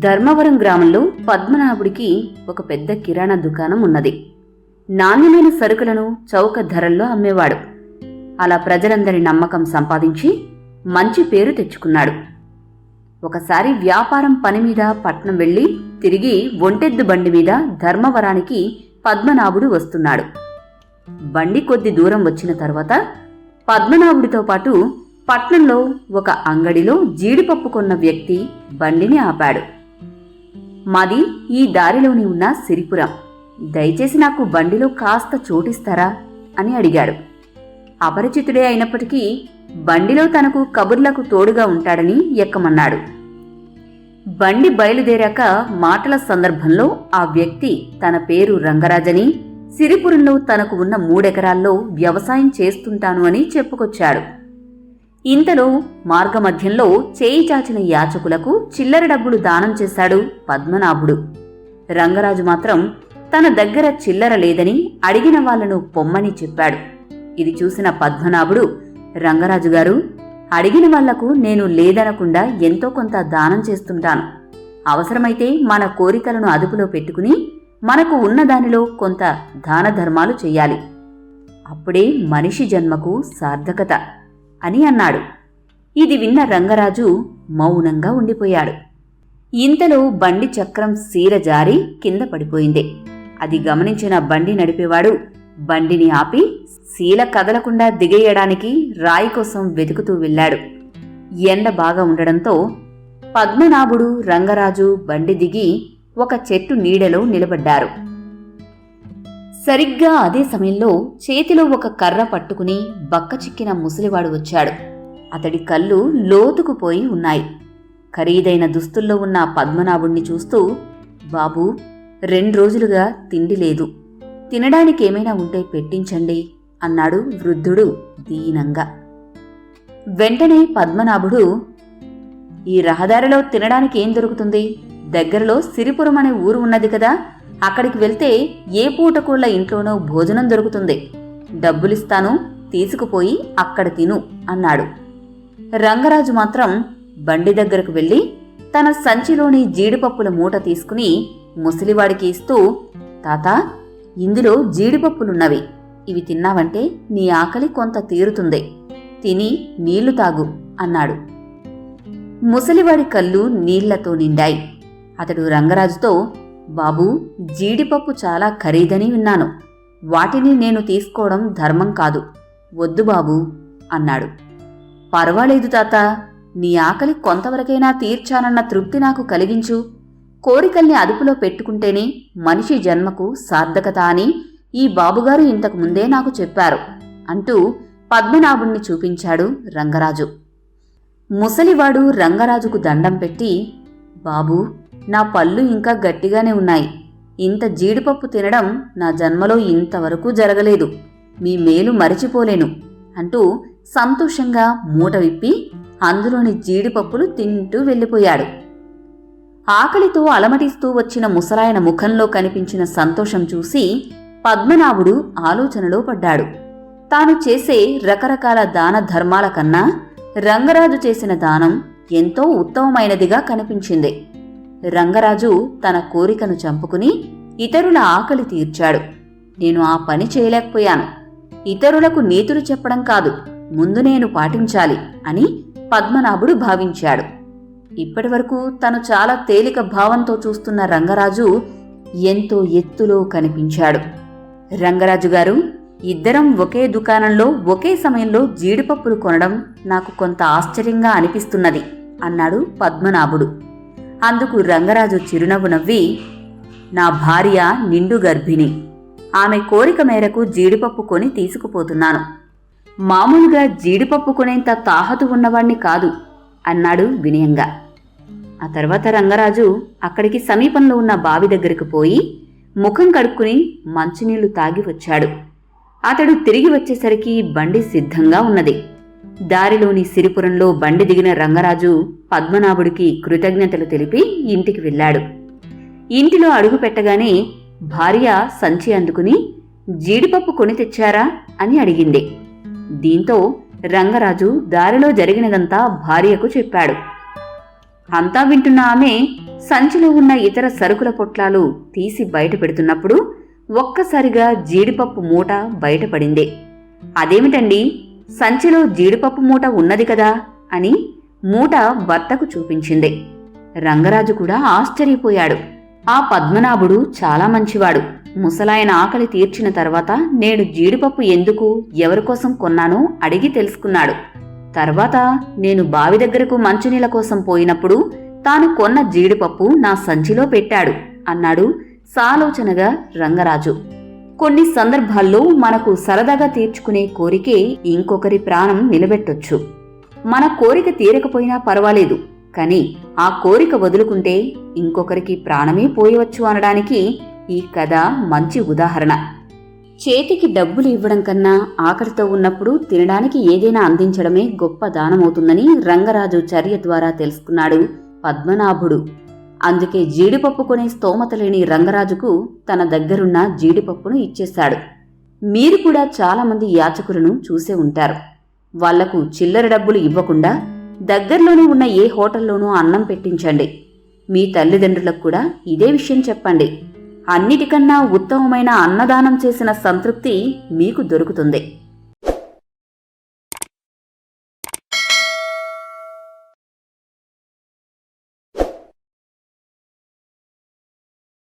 ధర్మవరం గ్రామంలో పద్మనాభుడికి ఒక పెద్ద కిరాణా దుకాణం ఉన్నది. నాణ్యమైన సరుకులను చౌక ధరల్లో అమ్మేవాడు. అలా ప్రజలందరి నమ్మకం సంపాదించి మంచి పేరు తెచ్చుకున్నాడు. ఒకసారి వ్యాపారం పని మీద పట్నం వెళ్ళి తిరిగి ఒంటెద్దు బండి మీద ధర్మవరానికి పద్మనాభుడు వస్తున్నాడు. బండి కొద్ది దూరం వచ్చిన తర్వాత పద్మనాభుడితో పాటు పట్నంలో ఒక అంగడిలో జీడిపప్పు కొన్న వ్యక్తి బండిని ఆపాడు. మాది ఈ దారిలోని ఉన్న సిరిపురం. దయచేసి నాకు బండిలో కాస్త చోటిస్తారా? అని అడిగాడు. అపరిచితుడే అయినప్పటికీ బండిలో తనకు కబుర్లకు తోడుగా ఉంటాడని ఎక్కమన్నాడు. బండి బయలుదేరాక మాటల సందర్భంలో ఆ వ్యక్తి తన పేరు రంగరాజని సిరిపురంలో తనకు ఉన్న మూడెకరాల్లో వ్యవసాయం చేస్తుంటాను అని చెప్పుకొచ్చాడు. ఇంతలో మార్గమధ్యంలో చేయి చాచిన యాచకులకు చిల్లర డబ్బులు దానం చేశాడు పద్మనాభుడు. రంగరాజు మాత్రం తన దగ్గర చిల్లర లేదని అడిగిన వాళ్ళను పొమ్మని చెప్పాడు. ఇది చూసిన పద్మనాభుడు రంగరాజు గారు అడిగిన వాళ్ళకు నేను లేదనకుండా ఎంతో కొంత దానం చేస్తుంటాను. అవసరమైతే మన కోరికలను అదుపులో పెట్టుకుని మనకు ఉన్న దానిలో కొంత దాన ధర్మాలు చెయ్యాలి అప్పుడే మనిషి జన్మకు సార్థకత. అని అన్నాడు. ఇది విన్న రంగరాజు మౌనంగా ఉండిపోయాడు. ఇంతలో బండి చక్రం సీర జారి కింద పడిపోయింది. అది గమనించిన బండి నడిపేవాడు బండిని ఆపి శీల కదలకుండా దిగేయడానికి రాయి కోసం వెతుకుతూ వెళ్ళాడు. ఎండ బాగా ఉండడంతో పద్మనాభుడు రంగరాజు బండి దిగి ఒక చెట్టు నీడలో నిలబడ్డారు. సరిగ్గా అదే సమయంలో చేతిలో ఒక కర్ర పట్టుకుని బక్క చిక్కిన ముసలివాడు వచ్చాడు. అతడి కళ్ళు లోతుకుపోయి ఉన్నాయి. ఖరీదైన దుస్తుల్లో ఉన్న పద్మనాభుణ్ణి చూస్తూ బాబు రెండు రోజులుగా తిండి లేదు. తినడానికి ఏమైనా ఉంటే పెట్టించండి అన్నాడు వృద్ధుడు దీనంగా. వెంటనే పద్మనాభుడు ఈ రహదారిలో తినడానికి ఏం దొరుకుతుంది? దగ్గరలో సిరిపురం అనే ఊరు ఉన్నది కదా. అక్కడికి వెళ్తే ఏ పూటకూళ్ళ ఇంట్లోనో భోజనం దొరుకుతుంది. డబ్బులిస్తాను తీసుకుపోయి అక్కడ తిను అన్నాడు. రంగరాజు మాత్రం బండి దగ్గరకు వెళ్ళి తన సంచిలోని జీడిపప్పుల మూట తీసుకుని ముసలివాడికి ఇస్తూ తాత ఇందులో జీడిపప్పులున్నవి. ఇవి తిన్నావంటే నీ ఆకలి కొంత తీరుతుంది. తిని నీళ్ళు తాగు అన్నాడు. ముసలివాడి కళ్ళు నీళ్ళతో నిండాయి. అతడు రంగరాజుతో బాబూ జీడిపప్పు చాలా ఖరీదని విన్నాను. వాటిని నేను తీసుకోవడం ధర్మం కాదు. వద్దు బాబూ అన్నాడు. పర్వాలేదు తాత నీ ఆకలి కొంతవరకైనా తీర్చానన్న తృప్తి నాకు కలిగించు. కోరికల్ని అదుపులో పెట్టుకుంటేనే మనిషి జన్మకు సార్థకత అని ఈ బాబుగారు ఇంతకు ముందే నాకు చెప్పారు అంటూ పద్మనాభుణ్ణి చూపించాడు రంగరాజు. ముసలివాడు రంగరాజుకు దండం పెట్టి బాబూ నా పళ్ళు ఇంకా గట్టిగానే ఉన్నాయి. ఇంత జీడిపప్పు తినడం నా జన్మలో ఇంతవరకు జరగలేదు. మీ మేలు మరిచిపోలేను అంటూ సంతోషంగా మూట విప్పి అందులోని జీడిపప్పులు తింటూ వెళ్ళిపోయాడు. ఆకలితో అలమటిస్తూ వచ్చిన ముసలాయన ముఖంలో కనిపించిన సంతోషం చూసి పద్మనాభుడు ఆలోచనలో పడ్డాడు. తాను చేసే రకరకాల దాన ధర్మాల కన్నా రంగరాజు చేసిన దానం ఎంతో ఉత్తమమైనదిగా కనిపించింది. రంగరాజు తన కోరికను చంపుకుని ఇతరుల ఆకలి తీర్చాడు. నేను ఆ పని చేయలేకపోయాను. ఇతరులకు నీతులు చెప్పడం కాదు ముందు నేను పాటించాలి అని పద్మనాభుడు భావించాడు. ఇప్పటివరకు తను చాలా తేలిక భావంతో చూస్తున్న రంగరాజు ఎంతో ఎత్తులో కనిపించాడు. రంగరాజు గారు ఇద్దరం ఒకే దుకాణంలో ఒకే సమయంలో జీడిపప్పులు కొనడం నాకు కొంత ఆశ్చర్యంగా అనిపిస్తున్నది అన్నాడు పద్మనాభుడు. అందుకు రంగరాజు చిరునవ్వు నవ్వి నా భార్య నిండు గర్భిణి. ఆమె కోరిక మేరకు జీడిపప్పు కొని తీసుకుపోతున్నాను. మామూలుగా జీడిపప్పు కొనేంత తాహతు ఉన్నవాణ్ణి కాదు అన్నాడు వినయంగా. ఆ తర్వాత రంగరాజు అక్కడికి సమీపంలో ఉన్న బావి దగ్గరకు పోయి ముఖం కడుక్కుని మంచినీళ్ళు తాగి వచ్చాడు. అతడు తిరిగి వచ్చేసరికి బండి సిద్ధంగా ఉన్నది. దారిలోని సిరిపురంలో బండి దిగిన రంగరాజు పద్మనాభుడికి కృతజ్ఞతలు తెలిపి ఇంటికి వెళ్ళాడు. ఇంటిలో అడుగు పెట్టగానే భార్య సంచి అందుకుని జీడిపప్పు కొని తెచ్చారా? అని అడిగింది. దీంతో రంగరాజు దారిలో జరిగినదంతా భార్యకు చెప్పాడు. అంతా వింటున్న ఆమె సంచిలో ఉన్న ఇతర సరుకుల పొట్లాలు తీసి బయట పెడుతున్నప్పుడు ఒక్కసారిగా జీడిపప్పు మూట బయటపడింది అదేమిటండి? సంచిలో జీడిపప్పు మూట ఉన్నది కదా అని మూట భర్తకు చూపించింది. రంగరాజు కూడా ఆశ్చర్యపోయాడు. ఆ పద్మనాభుడు చాలా మంచివాడు. ముసలాయన ఆకలి తీర్చిన తర్వాత నేను జీడిపప్పు ఎందుకు ఎవరికోసం కొన్నానో అడిగి తెలుసుకున్నాడు. తర్వాత నేను బావి దగ్గరకు మంచునీళ్ళ కోసం పోయినప్పుడు తాను కొన్న జీడిపప్పు నా సంచిలో పెట్టాడు అన్నాడు సాలోచనగా రంగరాజు. కొన్ని సందర్భాల్లో మనకు సరదాగా తీర్చుకునే కోరికే ఇంకొకరి ప్రాణం నిలబెట్టొచ్చు. మన కోరిక తీరకపోయినా పర్వాలేదు కానీ ఆ కోరిక వదులుకుంటే ఇంకొకరికి ప్రాణమే పోయవచ్చు అనడానికి ఈ కథ మంచి ఉదాహరణ. చేతికి డబ్బులు ఇవ్వడం కన్నా ఆకలితో ఉన్నప్పుడు తినడానికి ఏదైనా అందించడమే గొప్ప దానమవుతుందని రంగరాజు చర్య ద్వారా తెలుసుకున్నాడు పద్మనాభుడు. అందుకే జీడిపప్పు కొనే స్తోమత లేని రంగరాజుకు తన దగ్గరున్న జీడిపప్పును ఇచ్చేశాడు. మీరు కూడా చాలామంది యాచకులను చూసే ఉంటారు. వాళ్ళకు చిల్లర డబ్బులు ఇవ్వకుండా దగ్గరలోనే ఉన్న ఏ హోటల్లోనూ అన్నం పెట్టించండి. మీ తల్లిదండ్రులకు కూడా ఇదే విషయం చెప్పండి. అన్నిటికన్నా ఉత్తమమైన అన్నదానం చేసిన సంతృప్తి మీకు దొరుకుతుంది.